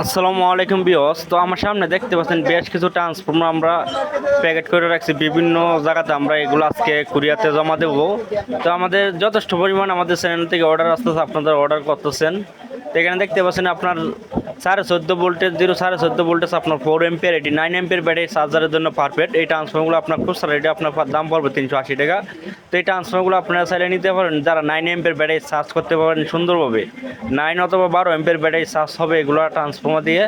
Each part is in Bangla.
আসসালামু আলাইকুম বিয়স তো আমার সামনে দেখতে পাচ্ছেন বেশ কিছু ট্রান্সফর্মার আমরা প্যাকেট করে রাখছি। বিভিন্ন জায়গাতে আমরা এগুলো আজকে কুরিয়াতে জমা দেব। তো আমাদের যথেষ্ট পরিমাণ আমাদের চ্যানেল থেকে অর্ডার আসতেছে আপনাদের অর্ডার করতেছেন। তো এখানে দেখতে পাচ্ছেন আপনার সাড়ে চোদ্দ ভোল্টেজ, জিরো সাড়ে চোদ্দ ভোল্টেজ আপনার ফোর এমপিয়ার এটি নাইন এমপিয়ার ব্যাটারি চার্জারের জন্য পারফেক্ট এই ট্রান্সফর্মগুলো আপনার খুব খুচরা রেটে আপনার দাম পড়বে তিনশো আশি টাকা। তো এই ট্রান্সফর্মগুলো আপনারা চাইলে নিতে পারেন। যারা নাইন এমপিয়ার ব্যাটারি চার্জ করতে পারেন সুন্দরভাবে। নাইন অথবা বারো এমপিয়ার ব্যাটারি চার্জ হবে এগুলো ট্রান্সফর্মার দিয়ে।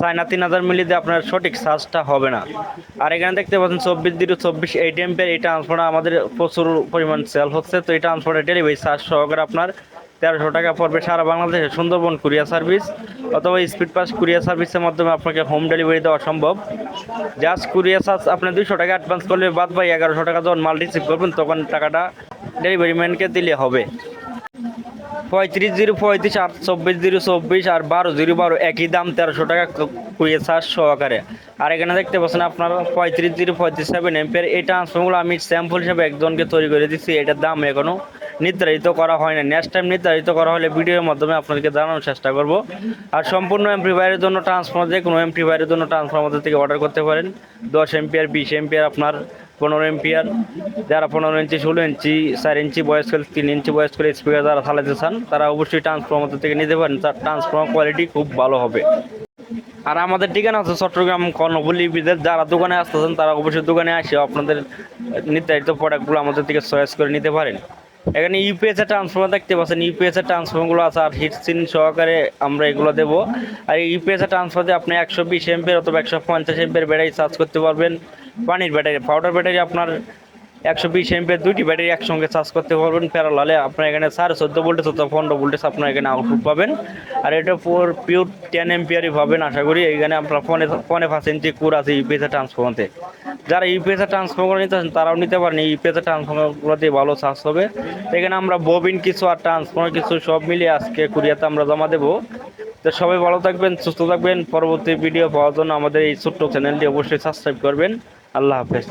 চায়না তিন হাজার মিলি দিয়ে আপনার সঠিক চার্জটা হবে না। আর এখানে দেখতে পাচ্ছেন চব্বিশ জিরো চব্বিশ এইট এমপিয়ার এই ট্রান্সফর্মার আমাদের প্রচুর পরিমাণ সেল হচ্ছে। তো এই ট্রান্সফর্মার ডেলিভারি চার্জ সহকারে আপনার তেরোশো টাকা পড়বে সারা বাংলাদেশে সুন্দরবন কুরিয়ার সার্ভিস অথবা স্পিড পাস কুরিয়ার সার্ভিসের মাধ্যমে আপনাকে হোম ডেলিভারি দেওয়া সম্ভব। জাস্ট কুরিয়ার চার্জ আপনি দুইশো টাকা অ্যাডভান্স করলে বাদ বাই এগারোশো টাকা যখন মাল রিসিভ করবেন তখন টাকাটা ডেলিভারি ম্যানকে দিলে হবে। পঁয়ত্রিশ জিরো পঁয়ত্রিশ, আর চব্বিশ জিরো চব্বিশ, আর বারো জিরো বারো একই দাম তেরোশো টাকা কুড়িয়ে চার্জ সহকারে। আর এখানে দেখতে পাচ্ছেন আপনারা পঁয়ত্রিশ জিরো পঁয়ত্রিশ সেভেন এম্পের এই ট্রান্সফর্মগুলো আমি স্যাম্পল হিসেবে একজনকে তৈরি করে দিচ্ছি। এটার দাম এখনও নির্ধারিত করা হয় না। নেক্সট টাইম নির্ধারিত করা হলে ভিডিওর মাধ্যমে আপনাদেরকে জানানোর চেষ্টা করব। আর সম্পূর্ণ এমপ্লিফায়ারের জন্য ট্রান্সফর্মার যে কোনো এমপ্লিফায়ারের জন্য ট্রান্সফর্মার থেকে অর্ডার করতে পারেন। দশ এমপিয়ার বিশ এমপিয়ার আপনার, পনেরো এমপিয়ার যারা পনেরো ইঞ্চি, ষোলো ইঞ্চি, চার ইঞ্চি বয়স্ক, তিন ইঞ্চি বয়স্ক স্পিকার যারা চালাতে চান, তারা অবশ্যই ট্রান্সফর্মার থেকে নিতে পারেন। তার ট্রান্সফর্মার কোয়ালিটি খুব ভালো হবে। আর আমাদের ঠিকানা আছে চট্টগ্রাম কর্ণবলী বিদের যারা দোকানে আসতেছেন, তারা অবশ্যই দোকানে আসে আপনাদের নির্ধারিত প্রোডাক্টগুলো আমাদের থেকে চয়েস করে নিতে পারেন। এখানে ইউপিএস এর ট্রান্সফর্মার দেখতে পাচ্ছেন। ইউপিএস এর ট্রান্সফর্মারগুলো আছে, আর হিট সিন সহকারে আমরা এগুলো দেবো। আর এই ইউপিএস এর ট্রান্সফার দিয়ে আপনি একশো বিশ এমপের অথবা একশো পঞ্চাশ এমপের ব্যাটারি চার্জ করতে পারবেন। পানির ব্যাটারি পাউডার ব্যাটারি আপনার একশো বিশ এমপের দুইটি ব্যাটারি একসঙ্গে চার্জ করতে পারবেন প্যারালালে আপনার এখানে সাড়ে চোদ্দ ভোল্টেজ অথবা পনেরো ভোল্টেজ আপনার এখানে আউটপুট পাবেন। আর এটা পুর পিওর টেন এমপিয়ারই পাবেন, আশা করি। এখানে আপনার ফোনে ফোনে ইঞ্চি কুর আছে ইউপিএস এর ট্রান্সফর্মারতে যারা ইউপিএসে ট্রান্সফর্মার নিতে চান তারাও নিতে পারেন। ইউপিএসে ট্রান্সফর্মারগুলো দিয়ে ভালো চার্জ হবে। এখানে আমরা ববিন কিছু আর ট্রান্সফর্মার কিছু সব মিলিয়ে আজকে কুরিয়াতে আমরা জমা দেবো। তো সবাই ভালো থাকবেন, সুস্থ থাকবেন। পরবর্তী ভিডিও পাওয়ার জন্য আমাদের এই ছোট্ট চ্যানেলটি অবশ্যই সাবস্ক্রাইব করবেন। আল্লাহ হাফেজ।